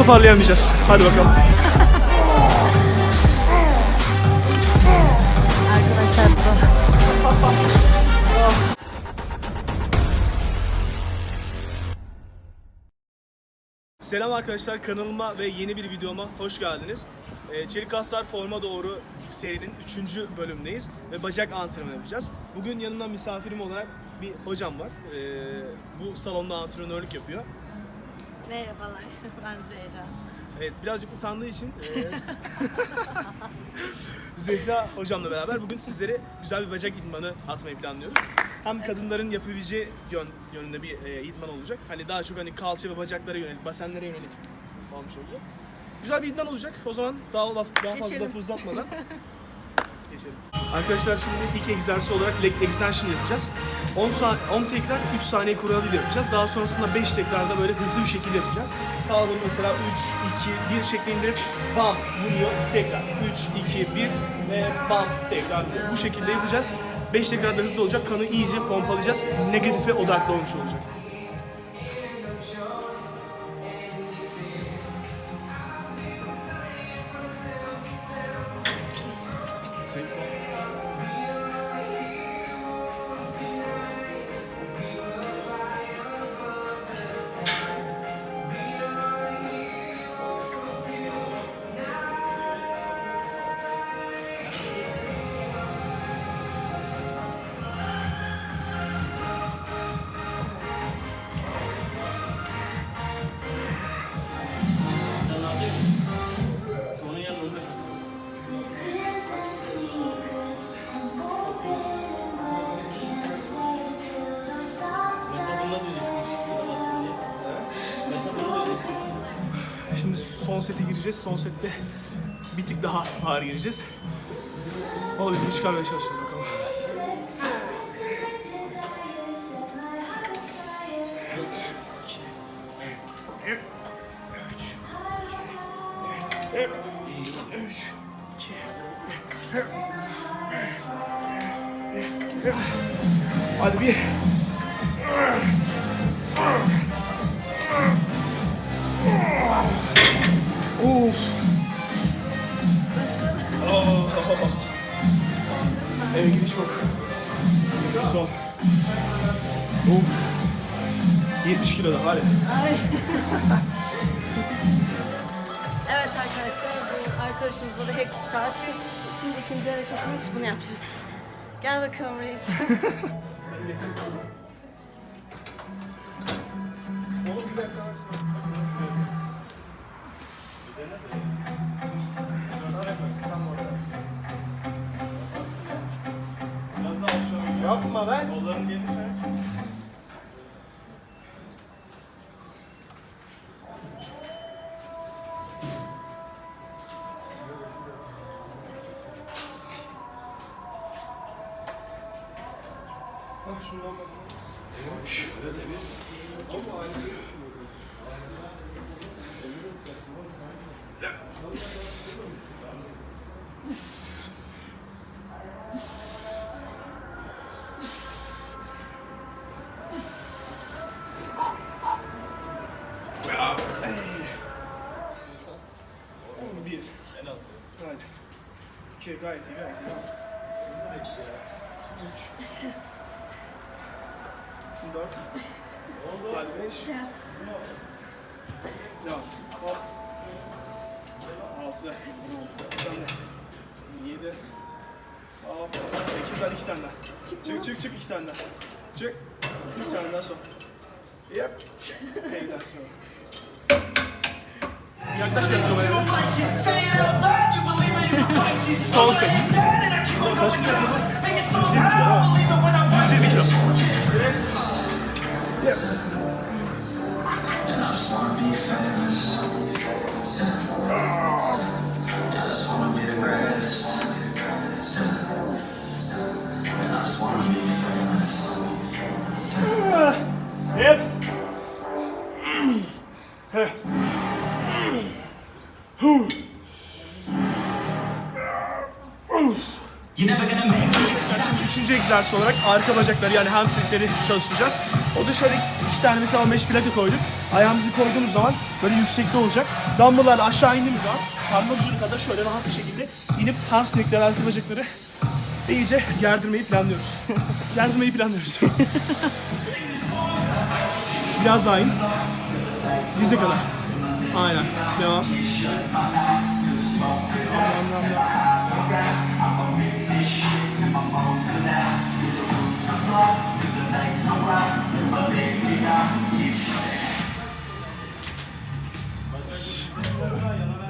toparlayamayacağız. Hadi bakalım. Selam arkadaşlar kanalıma ve yeni bir videoma hoş geldiniz. Ee, Çelik Kaslar Forma Doğru serinin 3. bölümündeyiz ve bacak antrenmanı yapacağız. Bugün yanımda misafirim olarak bir hocam var. Ee, bu salonda antrenörlük yapıyor. Merhabalar, ben Zehra. Evet birazcık utandığı için e, Zehra hocamla beraber bugün sizlere güzel bir bacak idmanı atmayı planlıyoruz. Hem kadınların yapabileceği yön, yönünde bir e, idman olacak. Hani daha çok hani kalça ve bacaklara yönelik, basenlere yönelik olmuş olacak. Güzel bir idman olacak. O zaman daha, laf, daha fazla Geçelim. lafı uzatmadan geçelim. Arkadaşlar şimdi ilk egzersiz olarak leg extension yapacağız. 10, sa- 10 tekrar 3 saniye kuralıyla yapacağız. Daha sonrasında 5 tekrarda böyle hızlı bir şekilde yapacağız. Kaldırıp mesela 3, 2, 1 şeklinde indirip bam vuruyor tekrar. 3, 2, 1 ve bam tekrar. Bu şekilde yapacağız. 5 tekrarda hızlı olacak. Kanı iyice pompalayacağız. Negatife odaklı olmuş olacak. Son sete gireceğiz. Son sette bir tık daha ağır gireceğiz. Olabildiğince çıkarmaya çalışacağız bakalım. Hadi bir. Evet gidiş yok. Son. Uf. 70 kilo da hadi. Evet arkadaşlar, bu arkadaşımızla da hack squat. Şimdi ikinci hareketimiz bunu yapacağız. Gel bakalım reis. Biraz daha Yapma ben. Kolların geniş aç. Bak şundan bak. Bir. En alt. Hadi. İki gayet iyi gayet iyi. Üç. Dört. Hadi beş. Devam. Hop. Altı. Bir tane. Yedi. Hop. Sekiz. Hadi iki tane daha. Çık çık çık iki tane daha. Çık. Bir tane daha son. Yap. Eyvallah sana. Yaklaş biraz kameraya. Son set. Kaç kilo yapalım? 120 kilo değil 120 kilo. Yap. And I just wanna be famous. Şimdi üçüncü egzersizi olarak arka bacakları yani hamstringleri çalıştıracağız. O da şöyle iki tane mesela 15 plaka koyduk. Ayağımızı koyduğumuz zaman böyle yüksekte olacak. Dumbbell'larla aşağı indiğimiz zaman parmak ucuna kadar şöyle rahat bir şekilde inip hamstringleri, arka bacakları iyice gerdirmeyi planlıyoruz. gerdirmeyi planlıyoruz. Biraz daha in. Dize kadar. Aynen. Devam. Devam, devam, devam. this shit till my bones collapse To the roof comes off, to the lights go out To my legs get out, get shot よし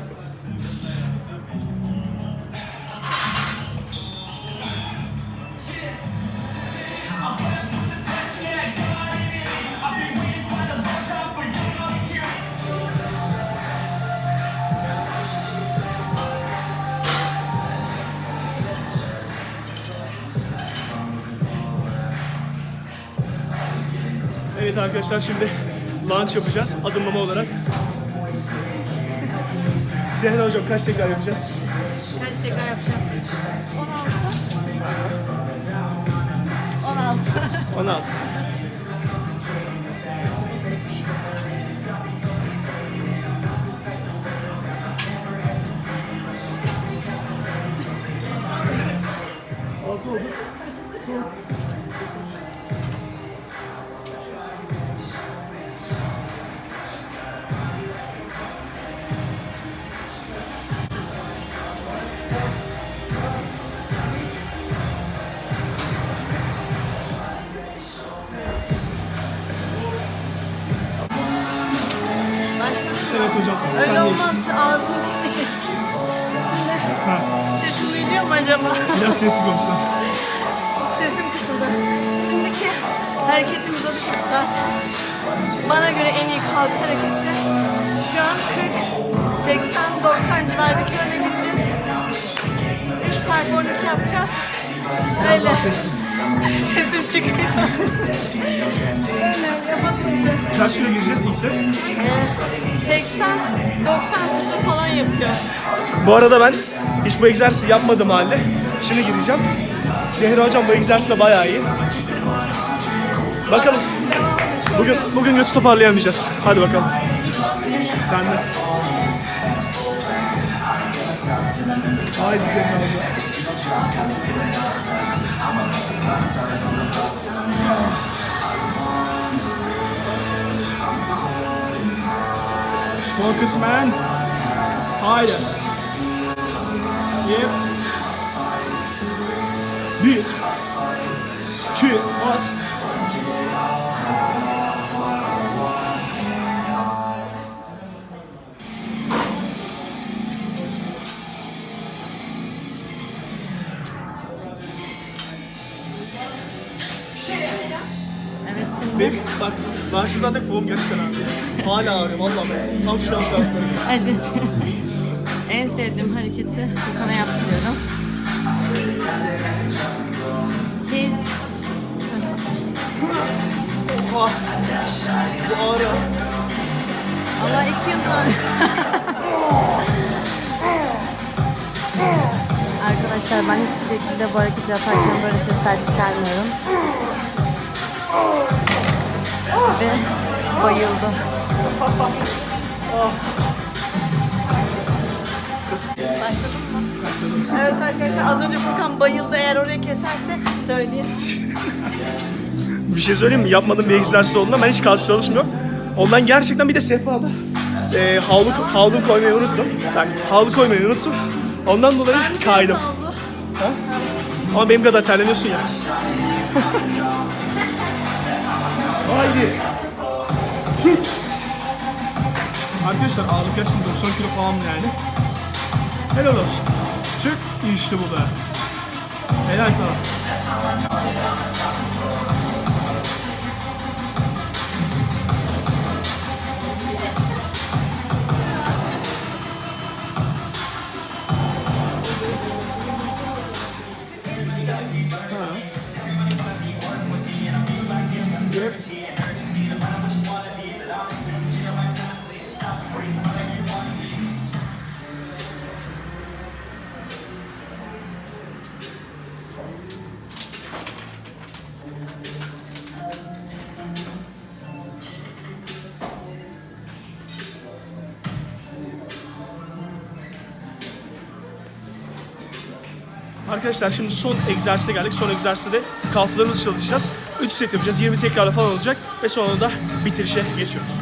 arkadaşlar şimdi launch yapacağız adımlama olarak. Zehra hocam kaç tekrar yapacağız? Kaç tekrar yapacağız? 16. 16. 16. Altı oldu. Son. Evet hocam. Öyle sendeyiz. olmaz. Ağzımın içine. Şimdi Ha, sesim duyuluyor mu acaba? biraz sesli konuşalım. Sesim kısıldı. Şimdiki hareketimiz adı ultras. Bana göre en iyi kalça hareketi. Şu an 40, 80, 90 civarı bir kiloya gireceğiz. 3 saat 12 yapacağız. Öyle. Sesim çıkıyor. Öyle. Kaç kilo gireceğiz ilk set? Ee, 80, 90 kusur falan yapıyor. Bu arada ben hiç bu egzersizi yapmadım halde. Şimdi gireceğim. Zehra hocam bu egzersiz de bayağı iyi. Bakalım. Bugün bugün götü toparlayamayacağız. Hadi bakalım. Sen de. Haydi Zehra hocam. I'm feeling awesome. I'm a major pop, started from the bottom, yeah. Focus, man. Hide us. Yep. Yeah Benim bak maaşı zaten kolum gerçekten ağrıyor. Hala ağrıyor valla. Tam şu an tarafları. Evet. en sevdiğim hareketi Furkan'a yaptırıyorum. Şey, Ah. Bu ağrı. Allah iki yıldır Arkadaşlar ben hiçbir şekilde bu hareketi yaparken böyle sesler çıkarmıyorum. Ve bayıldım. Evet arkadaşlar az önce Furkan bayıldı. Eğer orayı keserse söyleyin. Bir şey söyleyeyim mi? Yapmadığım bir egzersiz olduğunda ben hiç kalça çalışmıyorum. Ondan gerçekten bir de sehpada e, havlu, havlu koymayı unuttum. Ben havlu koymayı unuttum. Ondan dolayı kaydım. oldu. Ama benim kadar terlemiyorsun ya. Haydi. Çık. Arkadaşlar ağırlık gerçekten 90 kilo falan yani. Helal olsun. Çık. İşte bu da. Helal sana. Ha. Yep. Arkadaşlar şimdi son egzersize geldik. Son egzersizde kalflarımızı çalışacağız. 3 set yapacağız. 20 tekrarla falan olacak. Ve sonra da bitirişe geçiyoruz.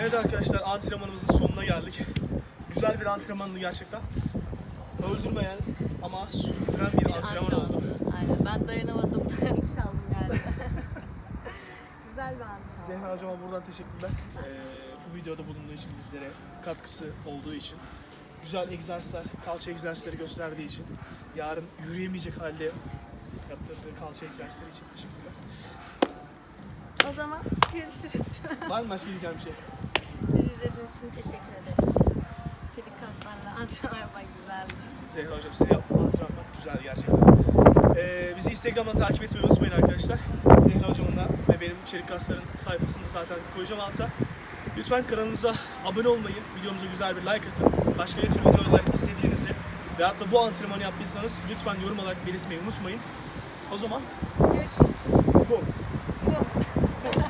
Evet arkadaşlar antrenmanımızın sonuna geldik. Güzel bir antrenmandı gerçekten. Öldürmeyen ama süründüren bir antrenman oldu. Aynen. Ben dayanamadım. Dayanışaldım yani. Güzel bir antrenman. Zehra hocama buradan teşekkürler. Ee, bu videoda bulunduğu için bizlere katkısı olduğu için. Güzel egzersizler, kalça egzersizleri gösterdiği için. Yarın yürüyemeyecek halde yaptırdığı kalça egzersizleri için teşekkürler. O zaman görüşürüz. Var mı başka diyeceğim bir şey? Bizi izlediğiniz için teşekkür ederiz. Çelik kaslarla antrenman yapmak güzeldi. Zehra hocam size yaptığım antrenman güzel gerçekten. Ee, bizi Instagram'dan takip etmeyi unutmayın arkadaşlar. Zehra hocamınla ve benim Çelik Kaslar'ın sayfasını zaten koyacağım alta. Lütfen kanalımıza abone olmayı, videomuza güzel bir like atın. Başka ne tür videolar istediğinizi ve hatta bu antrenmanı yaptıysanız lütfen yorum olarak belirtmeyi unutmayın. O zaman Görüşürüz. bu. Bum.